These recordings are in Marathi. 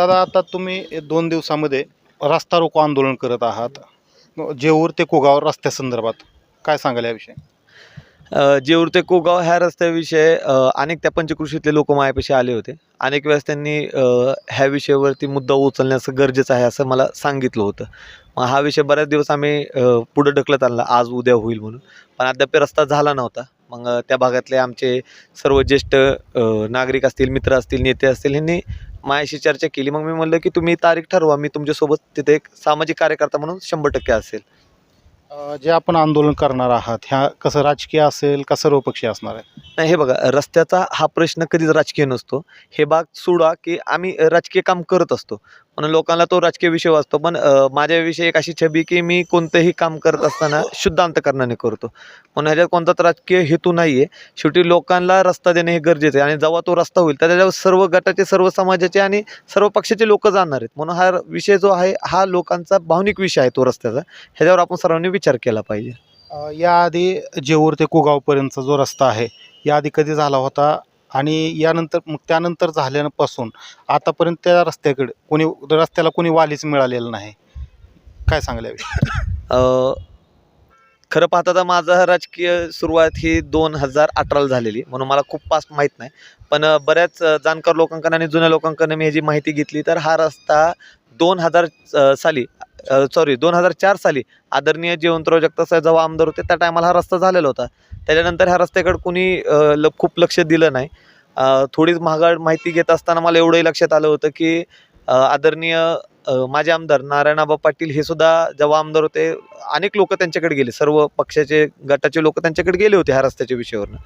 दादा आता तुम्ही दोन दिवसामध्ये रस्ता रोको आंदोलन करत आहात. जेऊर ते कोगाव रस्त्यासंदर्भात काय सांगाल याविषयी? जेऊर ते कोगाव ह्या रस्त्याविषयी अनेक त्या पंचकृषीतले लोक माझ्यापाशी आले होते. अनेक वेळेस त्यांनी ह्या विषयावरती मुद्दा उचलण्याचं गरजेचं आहे असं मला सांगितलं होतं. मग हा विषय बऱ्याच दिवस आम्ही पुढं ढकलत आणला. आज उद्या होईल म्हणून. पण अद्याप रस्ता झाला नव्हता. मग त्या भागातले आमचे सर्व ज्येष्ठ नागरिक असतील मित्र असतील नेते असतील यांनी माझ्याशी चर्चा केली. मग मी म्हणलं की तुम्ही तारीख ठरवा. मी तुमच्यासोबत तिथे एक सामाजिक कार्यकर्ता म्हणून शंभर टक्के असेल. जे आपण आंदोलन करणार आहात ह्या कसं राजकीय असेल का सर्वपक्षीय असणार आहे? नाही हे बघा रस्त्याचा हा प्रश्न कधीच राजकीय नसतो. हे भाग सोडा की आम्ही राजकीय काम करत असतो. म्हणून लोकांना तो राजकीय विषय वाचतो. पण माझ्याविषयी एक अशी छबी की मी कोणतंही काम करत असताना शुद्ध अंतकरणाने करतो. म्हणून ह्याच्यात कोणताच राजकीय हेतू नाही आहे शेवटी लोकांना रस्ता देणे हे गरजेचं आहे. आणि जेव्हा तो रस्ता होईल तर त्याच्यावर सर्व गटाचे सर्व समाजाचे आणि सर्व पक्षाचे लोक जाणार आहेत. म्हणून हा विषय जो आहे हा लोकांचा भावनिक विषय आहे तो रस्त्याचा. ह्याच्यावर आपण सर्वांनी विचार केला पाहिजे. अ, याआधी जेऊर ते कोगावपर्यंतचा जो रस्ता आहे याआधी कधी झाला होता आणि यानंतर मग त्यानंतर झाल्यापासून आतापर्यंत त्या रस्त्याकडे कोणी रस्त्याला कोणी वालीच मिळालेलं नाही. काय सांगाल याविषयी? अ, खरं पाहता तर माझं राजकीय सुरुवात ही दोन हजार अठराला झालेली म्हणून मला खूप पास्ट माहीत नाही. पण अ, बऱ्याच अ, जाणकार लोकांकडून आणि जुन्या लोकांकडून मी ह्याची माहिती घेतली तर हा रस्ता दोन हजार साली सॉरी दोन हजार चार साली आदरणीय जयवंतराव जगताप साहेब जेव्हा आमदार होते त्या टायमाला हा रस्ता झालेला होता. त्याच्यानंतर ह्या रस्त्याकडे कुणी ल खूप लक्ष दिलं नाही. थोडीच महागाड माहिती घेत असताना मला एवढंही लक्षात आलं होतं की आदरणीय माझे आमदार नारायणाबा पाटील हे सुद्धा जेव्हा आमदार होते अनेक लोक त्यांच्याकडे गेले. सर्व पक्षाचे गटाचे लोक त्यांच्याकडे गेले होते ह्या रस्त्याच्या विषयावरनं.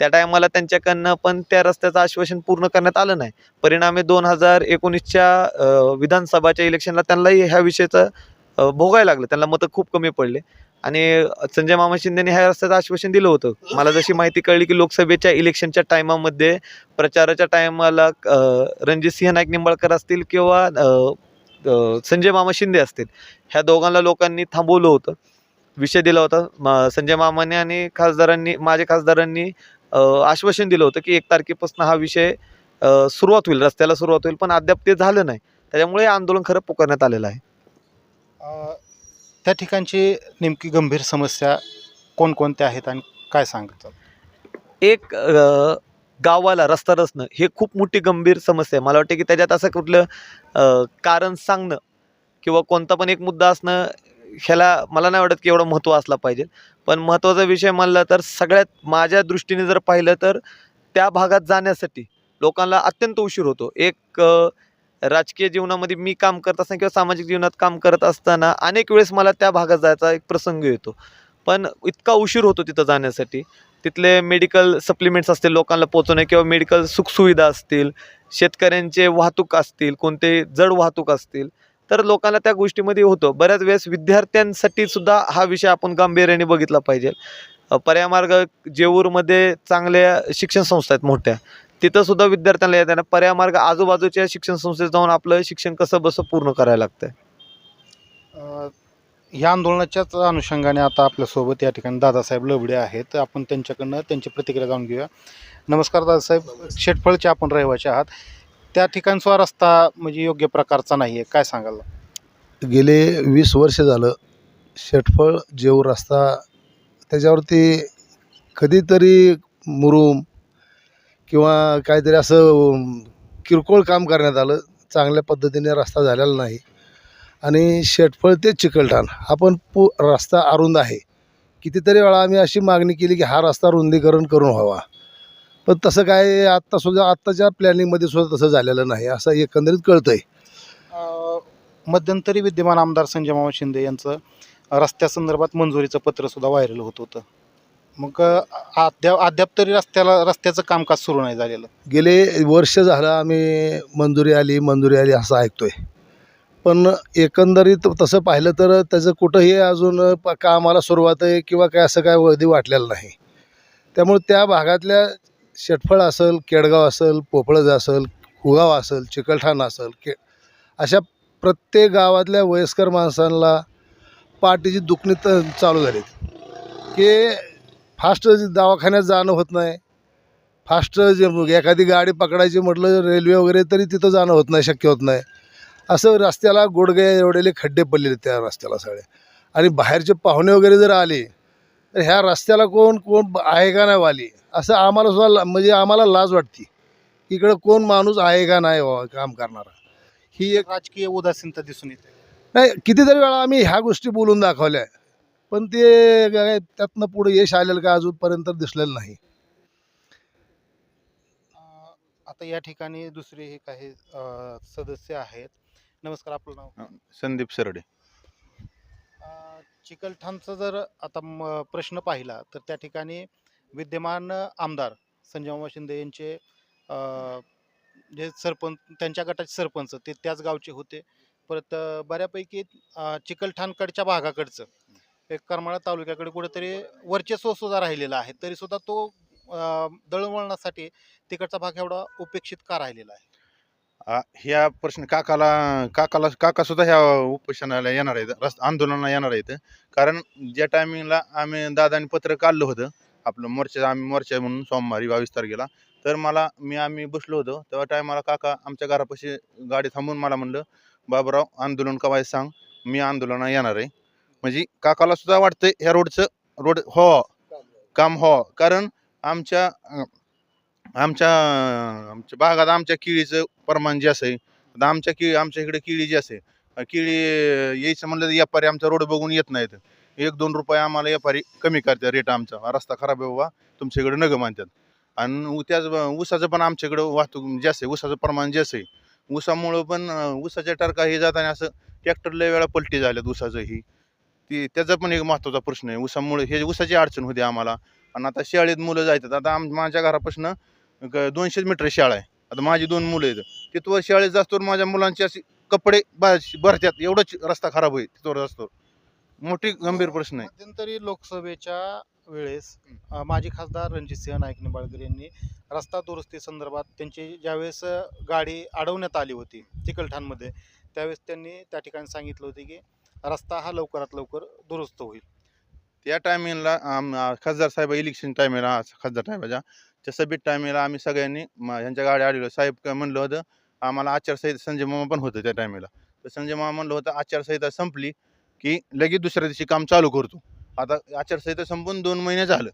त्या टायमाला त्यांच्याकडनं पण त्या रस्त्याचं आश्वासन पूर्ण करण्यात आलं नाही. परिणामी दोन हजार एकोणीसच्या विधानसभाच्या इलेक्शनला त्यांनाही ह्या विषयाचं भोगायला लागलं. त्यांना मतं खूप कमी पडले. आणि संजय मामा शिंदेने ह्या रस्त्याचं आश्वासन दिलं होतं. मला जशी माहिती कळली की लोकसभेच्या इलेक्शनच्या टायमामध्ये प्रचाराच्या टायमाला रणजितसिंह नाईक निंबाळकर असतील किंवा संजय मामा शिंदे असतील ह्या दोघांना लोकांनी थांबवलं होतं. विषय दिला होता. संजय मामाने आणि खासदारांनी माझ्या खासदारांनी आश्वासन दिलं होतं की एक तारखेपासून हा विषय सुरुवात होईल रस्त्याला सुरुवात होईल पण अद्याप ते झालं नाही. त्याच्यामुळे आंदोलन खरं पुकारण्यात आलेलं आहे. त्या ठिकाणची नेमकी गंभीर समस्या कोणकोणत्या आहेत आणि काय सांगतात? एक गावाला रस्ता नसणं हे खूप मोठी गंभीर समस्या आहे. मला वाटतं की त्याच्यात असं कुठलं कारण सांगणं किंवा कोणता पण एक मुद्दा असणं ह्याला मला नाही वाटत की एवढं महत्त्व असला पाहिजे. पण महत्त्वाचा विषय म्हणला तर सगळ्यात माझ्या दृष्टीने जर पाहिलं तर त्या भागात जाण्यासाठी लोकांना अत्यंत उशीर होतो. एक राजकीय जीवनामध्ये मी काम करत असताना किंवा सामाजिक जीवनात काम करत असताना अनेक वेळेस मला त्या भागात जायचा एक प्रसंग येतो. पण इतका उशीर होतो तिथं जाण्यासाठी. तिथले मेडिकल सप्लिमेंट्स असतील लोकांना पोचवणे किंवा मेडिकल सुखसुविधा असतील शेतकऱ्यांचे वाहतूक असतील कोणते जड वाहतूक असतील तर लोकांना त्या गोष्टीमध्ये होतं. बऱ्याच वेळेस विद्यार्थ्यांसाठी सुद्धा हा विषय आपण गांभीर्याने बघितला पाहिजे. पर्यामार्ग जेऊरमध्ये चांगल्या शिक्षण संस्था आहेत मोठ्या. तिथंसुद्धा विद्यार्थ्यांना येताना पर्यामार्ग आजूबाजूच्या शिक्षण संस्थेत जाऊन आपलं शिक्षण कसं बसं पूर्ण करायला लागतं ह्या या आंदोलनाच्याच अनुषंगाने आता आपल्यासोबत या ठिकाणी दादासाहेब लबडे आहेत. आपण त्यांच्याकडनं त्यांची प्रतिक्रिया जाणून घेऊया. नमस्कार दादासाहेब. शेटफळचे आपण रहिवासी आहात. त्या ठिकाणचा रस्ता म्हणजे योग्य प्रकारचा नाही आहे काय सांगाल? गेले वीस वर्ष झालं शेटफळ जेऊर रस्ता त्याच्यावरती कधीतरी मुरुम किंवा काहीतरी असं किरकोळ काम करण्यात आलं. चांगल्या पद्धतीने रस्ता झालेला नाही. आणि शेटफळ ते चिकलठाण हा पण पू रस्ता अरुंद आहे. कितीतरी वेळा आम्ही अशी मागणी केली की हा रस्ता रुंदीकरण करून व्हावा. पण तसं काय आत्तासुद्धा आत्ताच्या प्लॅनिंगमध्ये सुद्धा तसं झालेलं नाही असं एकंदरीत कळतं आहे अ, मध्यंतरी विद्यमान आमदार संजय मामा शिंदे यांचं रस्त्यासंदर्भात मंजुरीचं पत्र सुद्धा व्हायरल होत होतं. मग अद्याप अद्याप तरी रस्त्याला रस्त्याचं कामकाज सुरू नाही झालेलं. गेले वर्ष झालं आम्ही मंजुरी आली मंजुरी आली असं ऐकतोय. पण एकंदरीत तसं पाहिलं तर त्याचं कुठंही अजून प कामाला सुरुवात आहे किंवा काय असं काय वर्दी वाटलेलं नाही. त्यामुळे त्या भागातल्या शेटफळ असेल केडगाव असेल पोपळज असेल कुगाव असेल चिकलठाण असेल के अशा प्रत्येक गावातल्या वयस्कर माणसांना पाठीची दुखणी तर चालू झाली की फास्ट दवाखान्यात जाणं होत नाही फास्ट जे एखादी गाडी पकडायची म्हटलं रेल्वे वगैरे तरी तिथं जाणं होत नाही शक्य होत नाही. असं रस्त्याला गोडगे एवढेले खड्डे पडलेले त्या रस्त्याला सगळे. आणि बाहेरचे पाहुणे वगैरे जर आले तर ह्या रस्त्याला कोण कोण आहे का नाही वाली? असं आम्हाला सुद्धा ला- म्हणजे आम्हाला लाज वाटते. इकडं कोण माणूस आहे का नाही काम करणारा? ही एक राजकीय उदासीनता दिसून येते. नाही कितीतरी वेळा आम्ही ह्या गोष्टी बोलून दाखवल्या. पण ते काय त्यातनं पुढे यश आलेलं का अजूनपर्यंत दिसलेलं नाही. आता या ठिकाणी दुसरे हे काही सदस्य आहेत. नमस्कार आपलं नाव? संदीप सरडे. चिकलठाणचा जर आता म- प्रश्न पाहिला तर त्या ठिकाणी विद्यमान आमदार संजय शिंदे यांचे जे सरपंच त्यांच्या गटाचे सरपंच ते त्याच गावचे होते. परत बऱ्यापैकी अं, चिकलठाणकडच्या भागाकडचं एक करमाळा तालुक्याकडे कुठेतरी वर्चस्व सुद्धा राहिलेला आहे. तरी सुद्धा तो दळणवळणासाठी तिकडचा भाग एवढा उपेक्षित का राहिलेला आहे. आ, ह्या प्रश्न काकाला काकाला काका सुद्धा ह्या उपोषणाला येणार आहेत रस्त आंदोलनाला येणार आहेत. कारण ज्या टायमिंगला आम्ही दादाने पत्र काढलं होतं आपलं मोर्चा आम्ही मोर्चा म्हणून सोमवारी बावीस तारखेला तर मला मी आम्ही बसलो होतो तेव्हा टायमाला काका आमच्या घरापाशी गाडी थांबून मला म्हणलं बाबूराव आंदोलन कवाय सांग मी आंदोलनाला येणार आहे. म्हणजे काकाला सुद्धा वाटतंय ह्या रोडचं रोड हो काम हो. कारण आमच्या आमच्या आमच्या भागात आमच्या केळीचं प्रमाण जे आहे आता आमच्या केळी आमच्या इकडे केळी जी असे केळी यायचं म्हणलं तर व्यापारी आमचा रोड बघून येत नाहीत. एक दोन रुपये आम्हाला व्यापारी कमी करतात रेट आमचा. रस्ता खराब आहे बाबा तुमच्याकडे नगं मानतात आणि उ- त्याच ऊसाचं पण आमच्याकडं वाहतूक जास्त आहे ऊसाचं प्रमाण जास्त आहे ऊसामुळं पण अं, ऊसाच्या टरका हे जाताना असं ट्रॅक्टर लय वेळा पलटी झाल्यात ऊसाचं ही ती त्याचा पण एक महत्त्वाचा प्रश्न आहे. ऊसामुळे हे ऊसाची अडचण होती आम्हाला. आणि आता शाळेत मुलं जायतात आता आम माझ्या घरापासून दोनशेच मीटर शाळा आहे. आता माझी दोन मुलं आहेत. तिथवर शाळेत जास्तो माझ्या मुलांचे असे कपडे भरतात. एवढंच रस्ता खराब आहे तिथवर जास्तो मोठी गंभीर प्रश्न आहे. मध्यंतरी लोकसभेच्या वेळेस माजी खासदार रणजितसिंह नाईक निंबाळकर यांनी रस्ता दुरुस्ती संदर्भात त्यांची ज्यावेळेस गाडी अडवण्यात आली होती चिकलठाणमध्ये त्यावेळेस त्यांनी त्या ठिकाणी सांगितलं होते की रस्ता हा लवकरात लवकर दुरुस्त होईल. त्या टायमिंगला खासदार साहेब इलेक्शन टायमिंगला खासदार साहेबाच्या त्या सभेत टायमिंगला आम्ही सगळ्यांनी म- ह्यांच्या गाड्या आलेलो. साहेब काय म्हणलं होतं आम्हाला आचारसंहिता संजय मामा पण होतं त्या टायमिंगला तर संजय मामा म्हणलं होतं आचारसंहिता संपली की लगेच दुसऱ्या दिवशी काम चालू करतो. आता आचारसंहिता संपून दोन महिने झालं.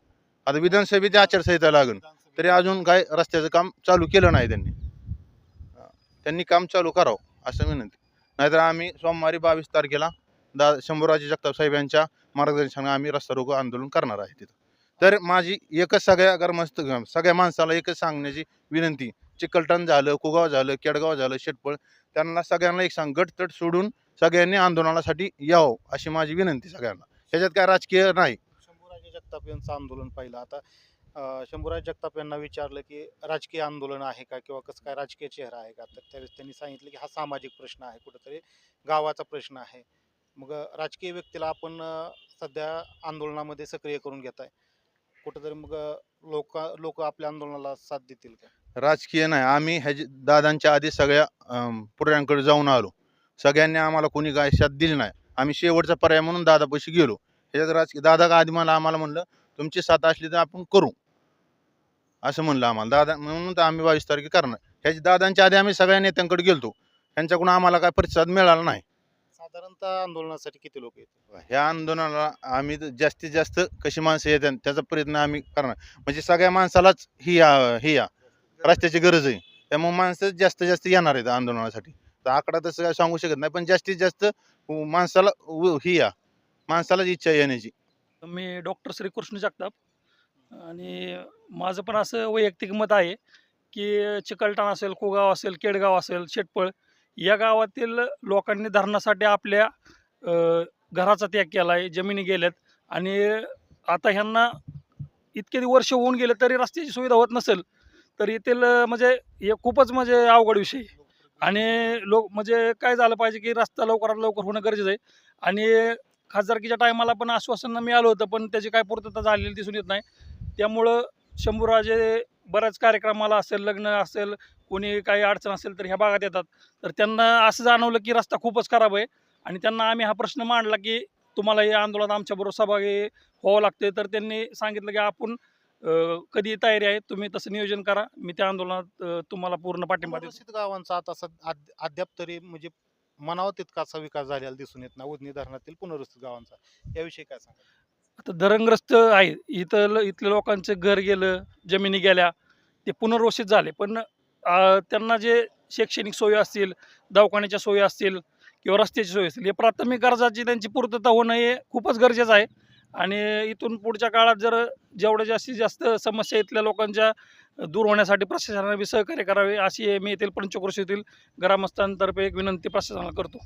आता विधानसभेची आचारसंहिता लागून. तरी अजून काय रस्त्याचं काम चालू केलं नाही त्यांनी. हा. त्यांनी काम चालू करावं असं विनंती. नाहीतर आम्ही सोमवारी बावीस तारखेला दा शंभूराजे जगताप साहेब यांच्या मार्गदर्शनाने आम्ही रस्ता रोको आंदोलन करणार आहे तिथं. तर माझी एकच सगळ्या ग्रामस्थ सगळ्या माणसाला एकच सांगण्याची विनंती. चिकलटण झालं कुगाव झालं केडगाव झालं शेटपळ त्यांना सगळ्यांना एक सांग गटतट सोडून सगळ्यांनी आंदोलनासाठी यावं अशी माझी विनंती सगळ्यांना. ह्याच्यात काय राजकीय नाही. शंभूराजे जगताप यांचं आंदोलन पाहिलं. आता शंभूराज जगताप यांना विचारलं की राजकीय आंदोलन आहे का किंवा कसं काय राजकीय चेहरा आहे का? तर त्यावेळेस त्यांनी सांगितलं की हा सामाजिक प्रश्न आहे कुठंतरी गावाचा प्रश्न आहे. मग राजकीय व्यक्तीला आपण सध्या आंदोलनामध्ये सक्रिय करून घेत आहे कुठंतरी मग लोक लोक आपल्या आंदोलनाला साथ देतील का? राजकीय नाही. आम्ही ह्याची दादांच्या आधी सगळ्या अं, पुढऱ्यांकडे जाऊन आलो. सगळ्यांनी आम्हाला कोणी काय साथ दिली नाही. आम्ही शेवटचा पर्याय म्हणून दादापाशी गेलो. ह्याच्यात राजकीय दादा का आधी मला आम्हाला म्हणलं तुमची साथ असली तर आपण करू. असं म्हणलं आम्हाला. दादा म्हणून तर आम्ही बावीस तारखे करणार. ह्याच्या दादांच्या आधी आम्ही सगळ्या नेत्यांकडे गेलतो. त्यांच्याकडून आम्हाला काय प्रतिसाद मिळाला नाही. साधारणतः आंदोलनासाठी किती लोक येतील? ह्या आंदोलनाला आम्ही तर जास्तीत जास्त कशी माणसं येतात त्याचा प्रयत्न आम्ही करणार. म्हणजे सगळ्या माणसालाच ही या ही या रस्त्याची गरज आहे. त्यामुळे माणसं जास्तीत जास्त येणार आहेत आंदोलनासाठी. तर आकडा तसं काय सांगू शकत नाही पण जास्तीत जास्त माणसाला उ- ही या माणसालाच इच्छा आहे येण्याची. मी डॉक्टर श्रीकृष्ण जगताप आणि माझं पण असं वैयक्तिक मत आहे की चिकलठाण असेल कोगाव असेल केडगाव असेल शेटपळ या गावातील लोकांनी धरणासाठी आपल्या घराचा त्याग केला आहे जमिनी गेल्यात आणि आता ह्यांना इतके वर्ष होऊन गेले तरी रस्त्याची सुविधा होत नसेल तर येथील म्हणजे हे खूपच म्हणजे अवघड विषय आहे. आणि लोक म्हणजे काय झालं पाहिजे की रस्ता लवकरात लवकर होणं गरजेचं आहे आणि खासदारकीच्या टायमाला पण आश्वासन मिळालं होतं पण त्याची काय पूर्तता झालेली दिसून येत नाही त्यामुळं शंभूराजे बऱ्याच कार्यक्रमाला असेल लग्न असेल कोणी काही अडचण असेल तर ह्या भागात येतात. तर त्यांना असं जाणवलं की रस्ता खूपच खराब आहे. आणि त्यांना आम्ही हा प्रश्न मांडला की तुम्हाला या आंदोलनात आमच्याबरोबर सहभागी व्हावं लागते तर त्यांनी सांगितलं की आपण कधी तयारी आहे तुम्ही तसं नियोजन करा. मी त्या आंदोलनात तुम्हाला पूर्ण पाठिंबा देतो. गावांचा आता सद- अद्याप तरी म्हणजे मनावा तितकासा विकास झालेला दिसून येत नाही. उजनी धरणातील पुनर्वसित गावांचा. याविषयी काय सांगा आता धरणग्रस्त आहे. इथं ल- इथल्या लोकांचं घर गेलं जमिनी गेल्या ते पुनर्वसित झाले. पण त्यांना जे शैक्षणिक सोयी असतील दवाखान्याच्या सोयी असतील किंवा रस्त्याची सोयी असतील हे प्राथमिक गरजाची त्यांची पूर्तता होणं हे खूपच गरजेचं आहे. आणि इथून पुढच्या काळात जर जेवढ्या जास्तीत जास्त समस्या इथल्या लोकांच्या दूर होण्यासाठी प्रशासनाने बी सहकार्य करावे अशी मी येथील पंचक्रोशीतील ग्रामस्थांतर्फे एक विनंती प्रशासनाला करतो.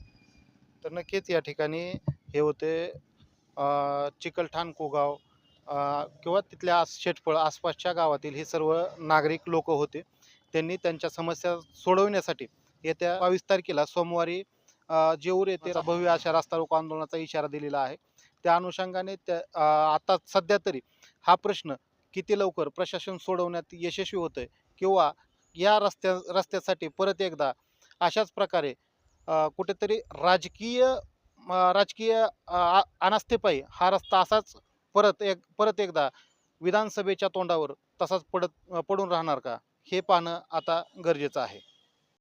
तर नक्कीच या ठिकाणी हे होते चिकलठाण कोगाव अ, किंवा तिथल्या आस शेटफळ आसपासच्या गावातील हे सर्व नागरिक लोक होते. त्यांनी त्यांच्या समस्या सोडवण्यासाठी येत्या बावीस तारखेला सोमवारी जेऊर येथे भव्य अशा रास्ता रोको आंदोलनाचा इशारा दिलेला आहे. त्या अनुषंगाने त्या आता सध्या तरी हा प्रश्न किती लवकर प्रशासन सोडवण्यात यशस्वी होतं किंवा या रस्त्या रस्त्यासाठी परत एकदा अशाच प्रकारे कुठेतरी राजकीय राजकीय आ- अनास्थेपायी हा रस्ता असाच परत एक परत एकदा विधानसभेच्या तोंडावर तसाच पडत पडून राहणार का? हे पाहणं आता गरजेचं आहे.